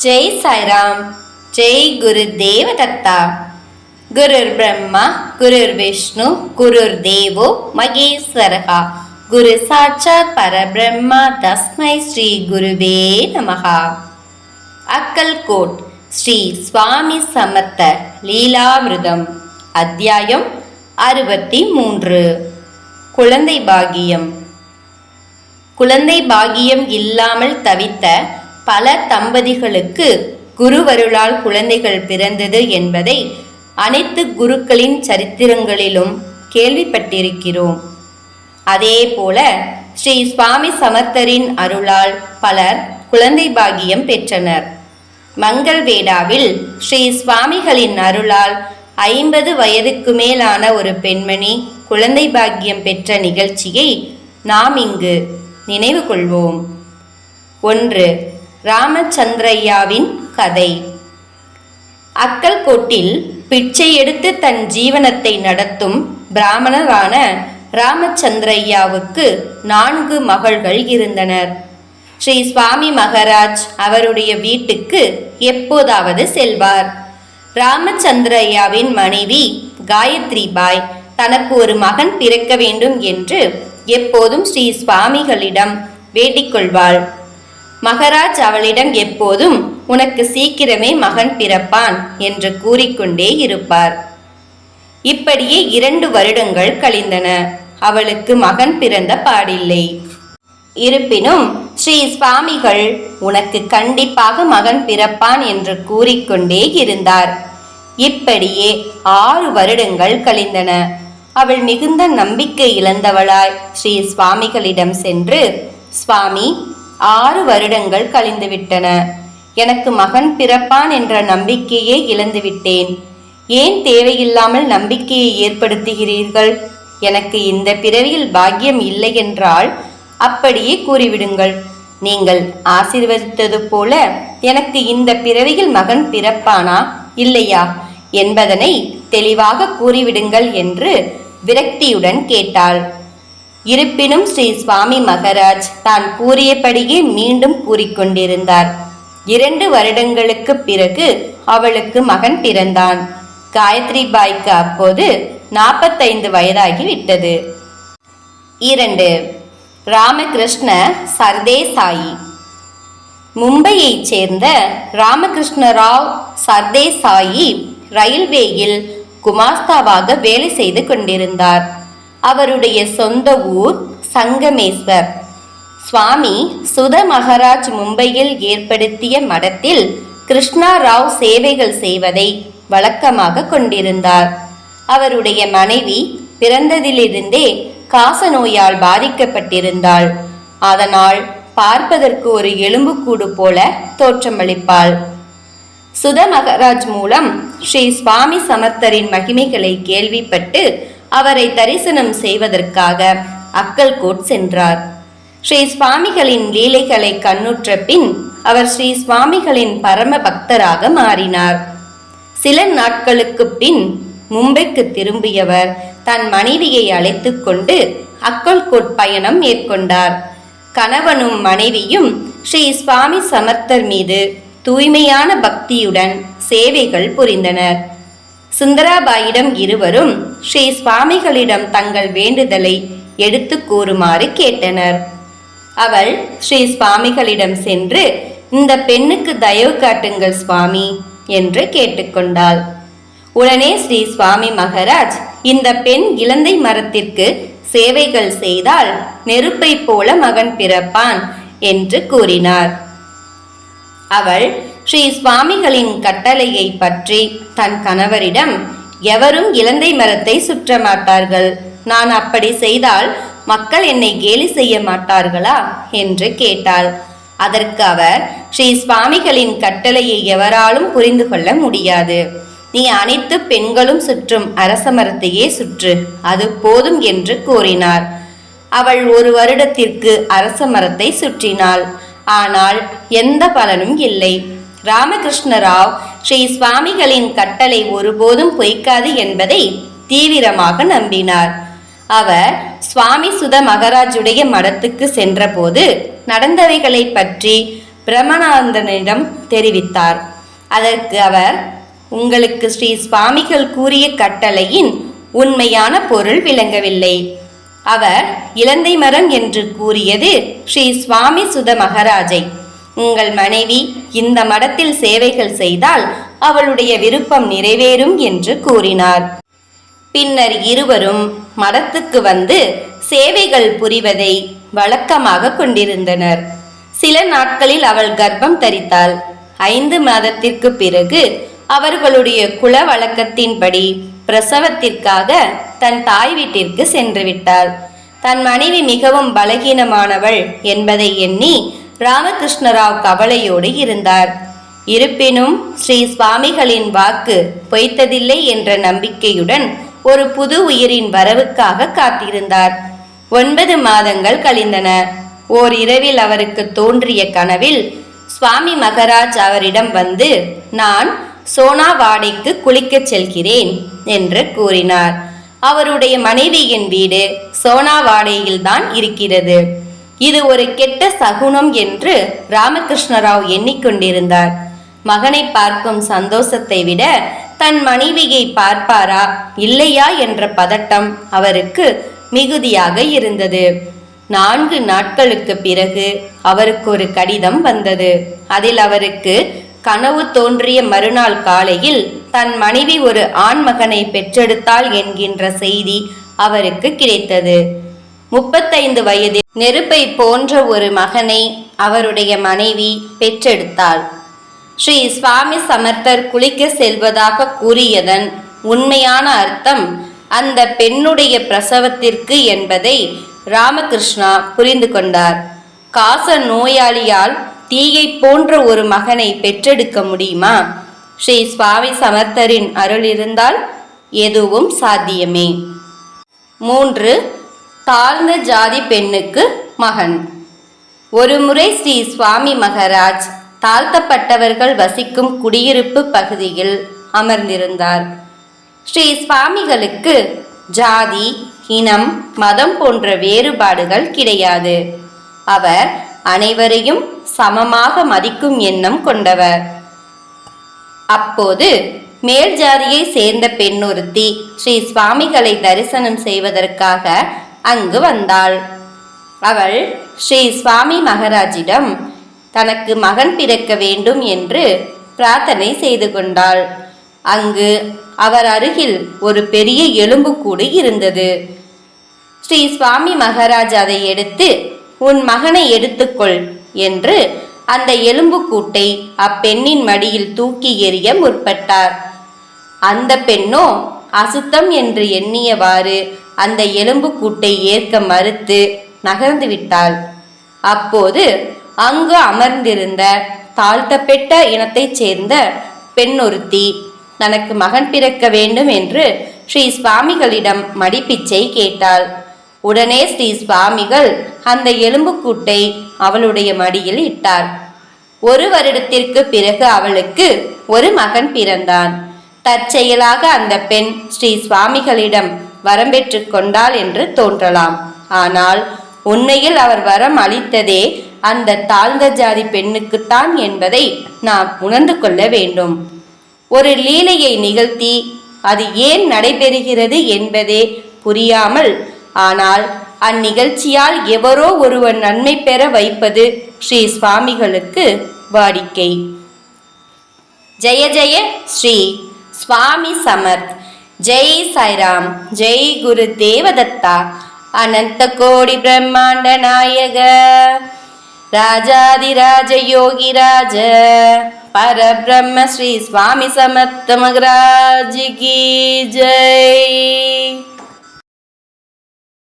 ஜெய் சாய்ராம் ஜெய் குரு தேவதத்தா. குருர் பிரம்மா குருர் விஷ்ணு குருர் தேவோ மகேஸ்வரகா குரு சாட்சாத் பரபிரம்மா தஸ்மை ஸ்ரீ குருவே நமகா அக்கல்கோட் ஸ்ரீ சுவாமி சமத்த லீலாமிருதம் அத்தியாயம் அறுபத்தி மூன்று குழந்தை பாகியம். குழந்தை பாகியம் இல்லாமல் தவித்த பல தம்பதிகளுக்கு குருவருளால் குழந்தைகள் பிறந்தது என்பதை அனைத்து குருக்களின் சரித்திரங்களிலும் கேள்விப்பட்டிருக்கிறோம். அதே போல ஸ்ரீ சுவாமி சமர்த்தரின் அருளால் பலர் குழந்தை பாகியம் பெற்றனர். மங்கள் வேடாவில் ஸ்ரீ சுவாமிகளின் அருளால் ஐம்பது வயதுக்கு மேலான ஒரு பெண்மணி குழந்தை பாக்கியம் பெற்ற நிகழ்ச்சியை நாம் இங்கு நினைவு கொள்வோம். ஒன்று ராமச்சந்திரையாவின் கதை. அக்கல்கோட்டில் பிச்சை எடுத்து தன் ஜீவனத்தை நடத்தும் பிராமணரான ராமச்சந்திரையாவுக்கு நான்கு மகள்கள் இருந்தனர். ஸ்ரீ சுவாமி மகராஜ் அவருடைய வீட்டுக்கு எப்போதாவது செல்வார். ராமச்சந்திரையாவின் மனைவி காயத்ரி பாய் தனக்கு ஒரு மகன் பிறக்க வேண்டும் என்று எப்போதும் ஸ்ரீ சுவாமிகளிடம் வேண்டிக்கொள்வாள். மகராஜ் அவளிடம் எப்போதும் உனக்கு சீக்கிரமே மகன் பிறப்பான் என்று கூறிக்கொண்டே இருப்பார். இப்படியே இரண்டு வருடங்கள் கழிந்தன. அவளுக்கு மகன் பிறந்த பாடில்லை. இருப்பினும் ஸ்ரீ சுவாமிகள் உனக்கு கண்டிப்பாக மகன் பிறப்பான் என்று கூறிக்கொண்டே இருந்தார். இப்படியே ஆறு வருடங்கள் கழிந்தன. அவள் மிகுந்த நம்பிக்கை இழந்தவளாய் ஸ்ரீ சுவாமிகளிடம் சென்று சுவாமி ஆறு வருடங்கள் கழிந்துவிட்டன. எனக்கு மகன் பிறப்பான் என்ற நம்பிக்கையே இழந்துவிட்டேன். ஏன் தேவையில்லாமல் நம்பிக்கையை ஏற்படுத்துகிறீர்கள்? எனக்கு இந்த பிறவியில் பாக்கியம் இல்லை என்றால் அப்படியே கூறிவிடுங்கள். நீங்கள் ஆசிர்வதித்தது போல எனக்கு இந்த பிறவியில் மகன் பிறப்பானா? இல்லையா? என்பதனை தெளிவாக கூறிவிடுங்கள் என்று விரக்தியுடன் கேட்டாள். இருப்பினும் ஸ்ரீ சுவாமி மகராஜ் தான் கூறியபடியே மீண்டும் கூறிக்கொண்டிருந்தார். இரண்டு வருடங்களுக்கு பிறகு அவளுக்கு மகன் பிறந்தான். காயத்ரி பாய்க்கு அப்போது நாற்பத்தைந்து வயதாகி விட்டது இரண்டு ராமகிருஷ்ண சர்தேசாயி. மும்பையைச் சேர்ந்த ராமகிருஷ்ண ராவ் சர்தேசாயி ரயில்வேயில் குமாஸ்தாவாக வேலை செய்து கொண்டிருந்தார். அவருடைய சொந்த ஊர் சங்கமேஸ்வர். சுவாமி சுத மகராஜ் மும்பையில் ஏற்படுத்திய மடத்தில் கிருஷ்ணா ராவ் சேவைகள் செய்வதை வழக்கமாக கொண்டிருந்தார். அவருடைய மனைவி பிறந்ததிலிருந்தே காசநோயால் பாதிக்கப்பட்டிருந்தாள். அதனால் பார்ப்பதற்கு ஒரு எலும்புக்கூடு போல தோற்றமளிப்பாள். சுத மகராஜ் மூலம் ஸ்ரீ சுவாமி சமர்த்தரின் மகிமைகளை கேள்விப்பட்டு அவரை தரிசனம் செய்வதற்காக அக்கல்கோட் சென்றார். ஸ்ரீ சுவாமிகளின் லீலைகளை கண்ணுற்ற பின் அவர் ஸ்ரீ சுவாமிகளின் பரம பக்தராக மாறினார். சில நாட்களுக்கு பின் மும்பைக்கு திரும்பியவர் தன் மனைவியை அழைத்து கொண்டு அக்கல்கோட் பயணம் மேற்கொண்டார். கணவனும் மனைவியும் ஸ்ரீ சுவாமி சமர்த்தர் மீது தூய்மையான பக்தியுடன் சேவைகள் புரிந்தனர். சுந்தராபாயிடம் இருவரும் ஸ்ரீ சுவாமிகளிடம் தங்கள் வேண்டுதலை எடுத்து கூறுமாறு கேட்டனர். அவள் ஸ்ரீ சுவாமிகளிடம் சென்று இந்த பெண்ணுக்கு தயவு காட்டுங்கள் சுவாமி என்று கேட்டுக்கொண்டாள். உடனே ஸ்ரீ சுவாமி மகராஜ் இந்த பெண் இலந்தை மரத்திற்கு சேவைகள் செய்தால் நெருப்பை போல மகன் பிறப்பான் என்று கூறினார். அவள் ஸ்ரீ சுவாமிகளின் கட்டளையை பற்றி தன் கணவரிடம் எவரும் இலந்தை மரத்தை சுற்ற மாட்டார்கள். நான் அப்படி செய்தால் மக்கள் என்னை கேலி செய்ய மாட்டார்களா? என்று கேட்டாள். அதற்கு அவர் ஸ்ரீ சுவாமிகளின் கட்டளையை எவராலும் புரிந்து கொள்ள முடியாது. நீ அனைத்து பெண்களும் சுற்றும் அரச மரத்தையே சுற்று. அது போதும் என்று கூறினார். அவள் ஒரு வருடத்திற்கு அரச மரத்தை சுற்றினாள். ஆனால் எந்த பலனும் இல்லை. ராமகிருஷ்ண ராவ் ஸ்ரீ சுவாமிகளின் கட்டளை ஒருபோதும் பொய்க்காது என்பதை தீவிரமாக நம்பினார். அவர் சுவாமி சுத மகராஜுடைய மடத்துக்கு சென்றபோது நடந்தவைகளை பற்றி பிரம்மனானந்தனிடம் தெரிவித்தார். அதற்கு அவர் உங்களுக்கு ஸ்ரீ சுவாமிகள் கூறிய கட்டளையின் உண்மையான பொருள் விளங்கவில்லை. அவர் இலந்தை மரம் என்று கூறியது ஸ்ரீ சுவாமி சுத மகராஜை. உங்கள் மனைவி இந்த மடத்தில் சேவைகள் செய்தால் அவளுடைய விருப்பம் நிறைவேறும் என்று கூறினார். பின்னர் இருவரும் மடத்துக்கு வந்து சேவைகள் புரிவதை வழக்கமாக கொண்டிருந்தனர். சில நாட்களில் அவள் கர்ப்பம் தரித்தாள். ஐந்து மாதத்திற்கு பிறகு அவர்களுடைய குல வழக்கத்தின்படி பிரசவத்திற்காக தன் தாய் வீட்டிற்கு சென்று விட்டாள். தன் மனைவி மிகவும் பலகீனமானவள் என்பதை எண்ணி ராமகிருஷ்ணராவ் கவலையோடு இருந்தார். இருப்பினும் ஸ்ரீ சுவாமிகளின் வாக்கு பொய்த்ததில்லை என்ற நம்பிக்கையுடன் ஒரு புது உயிரின் வரவுக்காக காத்திருந்தார். ஒன்பது மாதங்கள் கழிந்தன. ஓர் இரவில் அவருக்கு தோன்றிய கனவில் சுவாமி மகராஜ் அவரிடம் வந்து நான் சோனாவாடைக்கு குளிக்கச் செல்கிறேன் என்று கூறினார். அவருடைய மனைவியின் வீடு சோனாவாடையில்தான் இருக்கிறது. இது ஒரு கெட்ட சகுனம் என்று ராமகிருஷ்ணராவ் எண்ணிக்கொண்டிருந்தார். மகனை பார்க்கும் சந்தோஷத்தை விட தன் மனைவியை பார்ப்பாரா இல்லையா என்ற பதட்டம் அவருக்கு மிகுதியாக இருந்தது. நான்கு நாட்களுக்கு பிறகு அவருக்கு ஒரு கடிதம் வந்தது. அதில் அவருக்கு கனவு தோன்றிய மறுநாள் காலையில் தன் மனைவி ஒரு ஆண் மகனை பெற்றெடுத்தாள் என்கின்ற செய்தி அவருக்கு கிடைத்தது. முப்பத்தைந்து வயதில் நெருப்பை போன்ற ஒரு மகனை அவருடைய மனைவி பெற்றெடுத்தாள். ஸ்ரீ சுவாமி சமர்த்தர் குளிக்க செல்வதாக கூறியதன் உண்மையான அர்த்தம் அந்த பெண்ணுடைய பிரசவத்திற்கு என்பதை ராமகிருஷ்ணா புரிந்து கொண்டார். காச நோயாளியால் தீயை போன்ற ஒரு மகனை பெற்றெடுக்க முடியுமா? ஸ்ரீ சுவாமி சமர்த்தரின் அருள் இருந்தால் எதுவும் சாத்தியமே. மூன்று தாழ்ந்த ஜாதி பெண்ணுக்கு மகன். ஒருமுறை ஸ்ரீ சுவாமி மகராஜ் தாழ்த்தப்பட்டவர்கள் வசிக்கும் குடியிருப்பு பகுதியில் அமர்ந்திருந்தார். ஸ்ரீ சுவாமிகளுக்கு ஜாதி இனம் மதம் போன்ற வேறுபாடுகள் கிடையாது. அவர் அனைவரையும் சமமாக மதிக்கும் எண்ணம் கொண்டவர். அப்போது மேல் ஜாதியை சேர்ந்த பெண்ணொருத்தி ஸ்ரீ சுவாமிகளை தரிசனம் செய்வதற்காக அங்கு வந்தாள். அவள் ஸ்ரீ சுவாமி மகராஜிடம் தனக்கு மகன் பிறக்க வேண்டும் என்று பிரார்த்தனை செய்து கொண்டாள். அங்கு அவர் அருகில் ஒரு பெரிய எலும்புக்கூடு இருந்தது. ஸ்ரீ சுவாமி மகாராஜ் அதை எடுத்து உன் மகனை எடுத்துக்கொள் என்று அந்த எலும்புக்கூட்டை அப்பெண்ணின் மடியில் தூக்கி எறிய முற்பட்டார். அந்த பெண்ணோ அசுத்தம் என்று எண்ணியவாறு அந்த எலும்புக்கூட்டை ஏற்க மறுத்து நகர்ந்து விட்டாள். அப்போது அங்கு அமர்ந்திருந்த தாழ்த்தப்பெட்ட இனத்தைச் சேர்ந்த பெண்ணொருத்தி தனக்கு மகன் பிறக்க வேண்டும் என்று ஸ்ரீ சுவாமிகளிடம் மடிப்பிச்சை கேட்டாள். உடனே ஸ்ரீ சுவாமிகள் அந்த எலும்புக்கூட்டை அவளுடைய மடியில் இட்டார். ஒரு வருடத்திற்கு பிறகு அவளுக்கு ஒரு மகன் பிறந்தான். தற்செயலாக அந்த பெண் ஸ்ரீ சுவாமிகளிடம் வரம்பெற்று கொண்டாள் என்று தோன்றலாம். ஆனால் உண்மையில் அவர் வரம் அளித்ததே அந்த தாழ்ந்த ஜாதி பெண்ணுக்குத்தான் என்பதை நாம் உணர்ந்து கொள்ள வேண்டும். ஒரு லீலையை நிகழ்த்தி அது ஏன் நடைபெறுகிறது என்பதே புரியாமல் ஆனால் அந்நிகழ்ச்சியால் எவரோ ஒருவர் நன்மை பெற வைப்பது ஸ்ரீ சுவாமிகளுக்கு வாடிக்கை. ஜெய ஜெய ஸ்ரீ சுவாமி சமர்த். ஜெய் சாய்ராம் ஜெய் குரு தேவதத்தா அனந்த கோடி பிரம்மாண்ட நாயக ராஜாதிராஜ யோகிராஜ பரபிரம்ம ஸ்ரீ சுவாமி சமர்த்த மகராஜ் கி ஜெய்.